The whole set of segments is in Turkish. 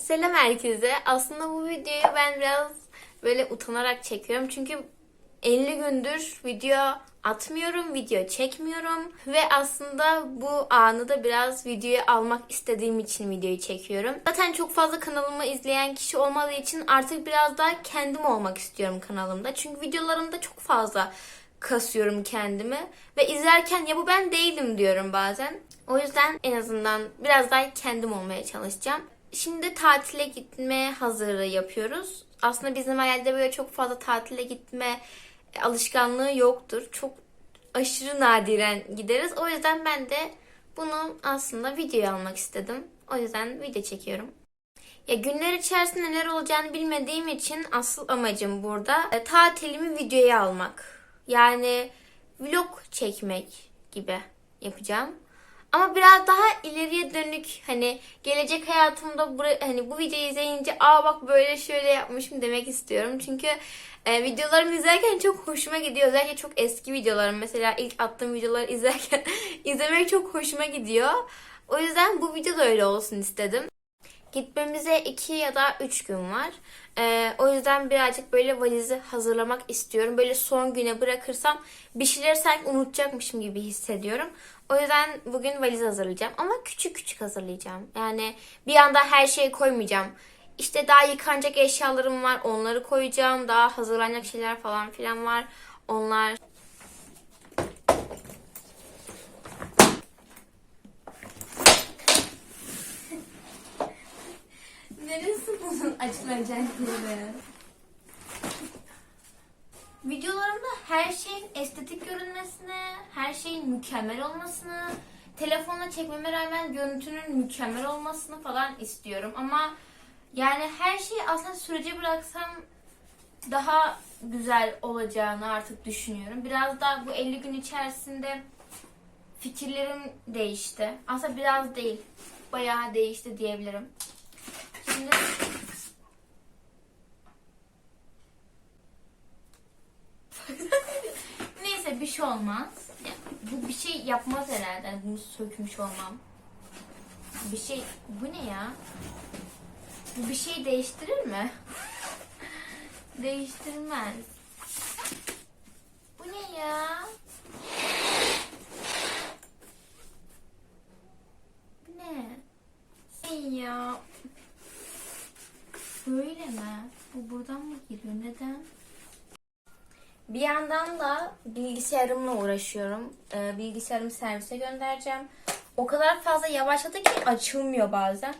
Selam herkese. Aslında bu videoyu ben biraz böyle utanarak çekiyorum. Çünkü 50 gündür video atmıyorum, video çekmiyorum. Ve aslında bu anı da biraz videoya almak istediğim için videoyu çekiyorum. Zaten çok fazla kanalımı izleyen kişi olmadığı için artık biraz daha kendim olmak istiyorum kanalımda. Çünkü videolarımda çok fazla kasıyorum kendimi. Ve izlerken ya bu ben değilim diyorum bazen. O yüzden en azından biraz daha kendim olmaya çalışacağım. Şimdi tatile gitme hazırlığı yapıyoruz. Aslında bizim hayalde böyle çok fazla tatile gitme alışkanlığı yoktur. Çok aşırı nadiren gideriz. O yüzden ben de bunu aslında videoya almak istedim. O yüzden video çekiyorum. Ya günler içerisinde neler olacağını bilmediğim için asıl amacım burada e, tatilimi videoya almak. Yani vlog çekmek gibi yapacağım. Ama biraz daha ileriye dönük hani gelecek hayatımda bura- hani bu videoyu izleyince aa bak böyle şöyle yapmışım demek istiyorum. Çünkü e, videolarımı izlerken çok hoşuma gidiyor. Özellikle çok eski videolarım. Mesela ilk attığım videoları izlerken izlemek çok hoşuma gidiyor. O yüzden bu video da öyle olsun istedim. Gitmemize 2 ya da 3 gün var. Ee, o yüzden birazcık böyle valizi hazırlamak istiyorum. Böyle son güne bırakırsam bir şeyler sanki unutacakmışım gibi hissediyorum. O yüzden bugün valiz hazırlayacağım. Ama küçük küçük hazırlayacağım. Yani bir anda her şeyi koymayacağım. İşte daha yıkanacak eşyalarım var. Onları koyacağım. Daha hazırlanacak şeyler falan filan var. Onlar Neresi bunun açılacak yeri? Videolarımda her şeyin estetik görünmesine, her şeyin mükemmel olmasını, telefonla çekmeme rağmen görüntünün mükemmel olmasını falan istiyorum. Ama yani her şeyi aslında sürece bıraksam daha güzel olacağını artık düşünüyorum. Biraz da bu 50 gün içerisinde fikirlerim değişti. Aslında biraz değil, bayağı değişti diyebilirim. Şimdi Şey olmaz. Bu bir şey yapmaz herhalde. Bunu sökmüş olmam. Bir şey bu ne ya? Bu bir şey değiştirir mi? Değiştirmez. Bu ne ya? Bu ne? Şey ya. Böyle mi? Bu buradan mı giriyor? Neden? Bir yandan da bilgisayarımla uğraşıyorum. Ee, bilgisayarımı servise göndereceğim. O kadar fazla yavaşladı ki açılmıyor bazen.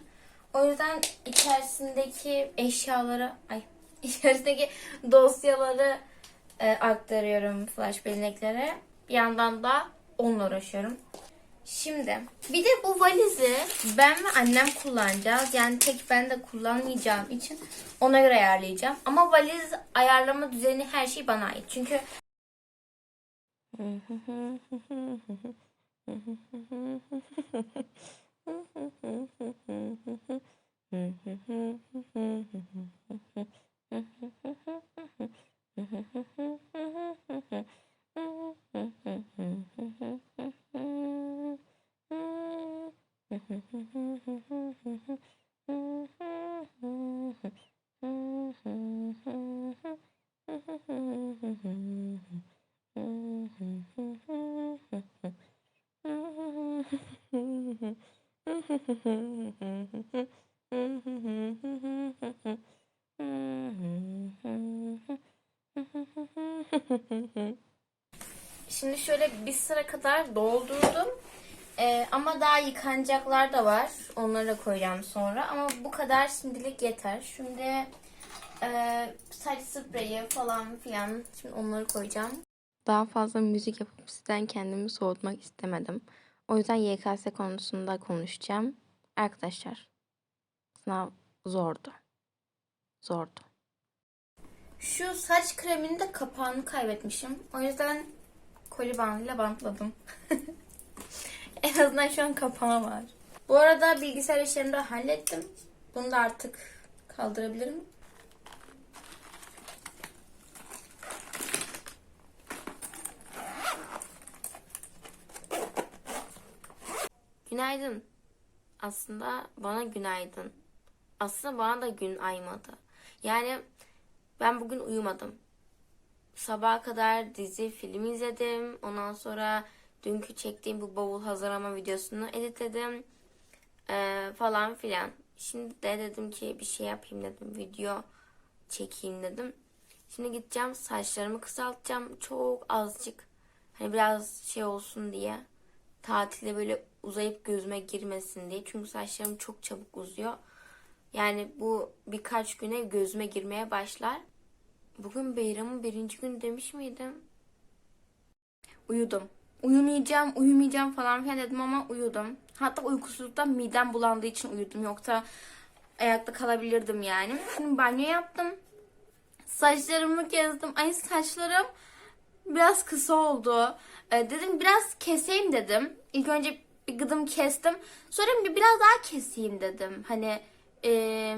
O yüzden içerisindeki eşyaları, ay içerisindeki dosyaları e, aktarıyorum flash belleklere. Bir yandan da onunla uğraşıyorum. Şimdi bir de bu valizi ben ve annem kullanacağız. Yani tek ben de kullanmayacağım için ona göre ayarlayacağım. Ama valiz ayarlama düzeni her şey bana ait. Çünkü Şimdi şöyle bir sıra kadar doldurdum. Ee, ama daha yıkanacaklar da var. Onları da koyacağım sonra. Ama bu kadar şimdilik yeter. Şimdi e, saç spreyi falan filan. Şimdi onları koyacağım. Daha fazla müzik yapıp sizden kendimi soğutmak istemedim. O yüzden YKS konusunda konuşacağım. Arkadaşlar sınav zordu. Zordu. Şu saç kreminin de kapağını kaybetmişim. O yüzden koli bandıyla bantladım. en azından şu an kapağı var. Bu arada bilgisayar işlerimi de hallettim. Bunu da artık kaldırabilirim. Günaydın. Aslında bana günaydın. aslında bana da gün aymadı. Yani ben bugün uyumadım. Sabaha kadar dizi, film izledim. Ondan sonra dünkü çektiğim bu bavul hazırlama videosunu editledim. Ee, falan filan. Şimdi de dedim ki bir şey yapayım dedim. Video çekeyim dedim. Şimdi gideceğim saçlarımı kısaltacağım. Çok azıcık. Hani biraz şey olsun diye. Tatilde böyle uzayıp gözüme girmesin diye. Çünkü saçlarım çok çabuk uzuyor. Yani bu birkaç güne gözüme girmeye başlar. Bugün bayramın birinci günü demiş miydim? Uyudum. Uyumayacağım, uyumayacağım falan filan dedim ama uyudum. Hatta uykusuzluktan midem bulandığı için uyudum. Yoksa ayakta kalabilirdim yani. Şimdi banyo yaptım. Saçlarımı kestim. Ay saçlarım biraz kısa oldu. Ee, dedim biraz keseyim dedim. İlk önce bir gıdım kestim. Sonra bir biraz daha keseyim dedim. Hani e,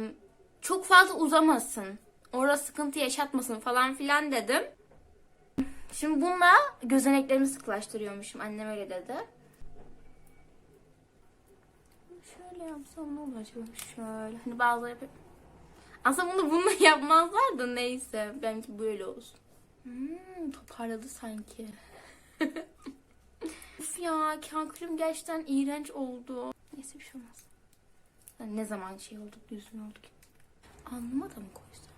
çok fazla uzamasın. Orada sıkıntı yaşatmasın falan filan dedim. Şimdi bununla gözeneklerimi sıklaştırıyormuşum. Annem öyle dedi. Şöyle yapsam ne olur acaba? Şöyle. Hani bazıları yapıyor. Aslında bunu bununla yapmazlar da neyse. Benimki böyle olsun. Hmm, toparladı sanki. Uf ya kankülüm gerçekten iğrenç oldu. Neyse bir şey olmaz. Yani ne zaman şey olduk, düzgün olduk. Alnıma da mı koysam?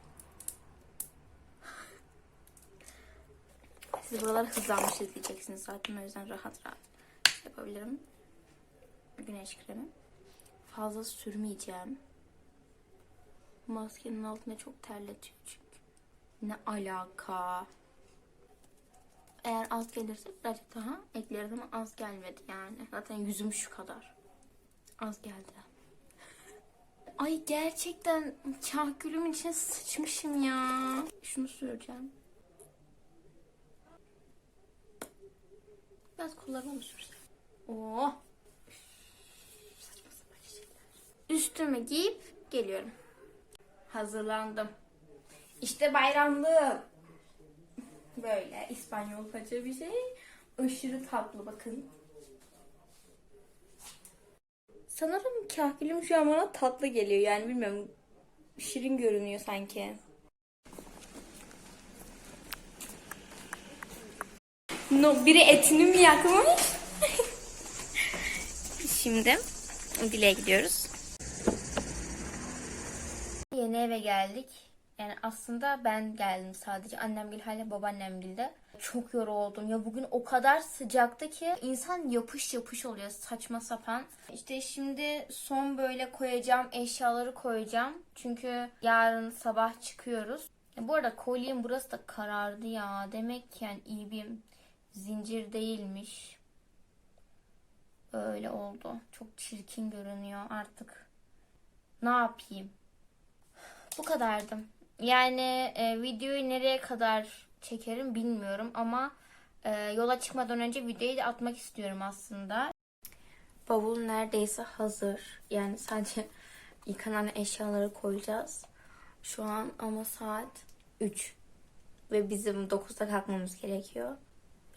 Siz buraları hızlanmış izleyeceksiniz zaten o yüzden rahat rahat yapabilirim. Güneş kremi. Fazla sürmeyeceğim. Maskenin altında çok terletiyor çünkü. Ne alaka? Eğer az gelirse birazcık daha ekleriz ama az gelmedi yani. Zaten yüzüm şu kadar. Az geldi. Ay gerçekten kahkülümün içine sıçmışım ya. Şunu süreceğim. Biraz mı sürsem? Oh. Üstümü giyip geliyorum. Hazırlandım. İşte bayramlığım. Böyle İspanyolca bir şey. Aşırı tatlı bakın. Sanırım kahkülüm şu an bana tatlı geliyor. Yani bilmiyorum. Şirin görünüyor sanki. No, biri etini mi yakmış? Şimdi Dile'ye gidiyoruz. Yeni eve geldik. Yani aslında ben geldim sadece. Annem gel hala babaannem de. Çok yoruldum. Ya bugün o kadar sıcaktı ki insan yapış yapış oluyor saçma sapan. İşte şimdi son böyle koyacağım eşyaları koyacağım. Çünkü yarın sabah çıkıyoruz. Ya bu arada kolyem burası da karardı ya. Demek ki yani iyi bir zincir değilmiş. Öyle oldu. Çok çirkin görünüyor artık. Ne yapayım? Bu kadardı. Yani e, videoyu nereye kadar çekerim bilmiyorum ama e, yola çıkmadan önce videoyu da atmak istiyorum aslında. Bavul neredeyse hazır. Yani sadece yıkanan eşyaları koyacağız. Şu an ama saat 3. Ve bizim 9'da kalkmamız gerekiyor.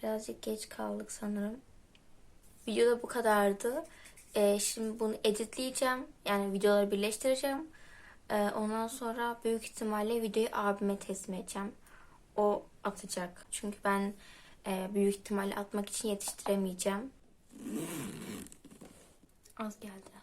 Birazcık geç kaldık sanırım. Video da bu kadardı. E, şimdi bunu editleyeceğim. Yani videoları birleştireceğim. Ee, ondan sonra büyük ihtimalle videoyu abime teslim edeceğim. O atacak. Çünkü ben e, büyük ihtimalle atmak için yetiştiremeyeceğim. Az geldi.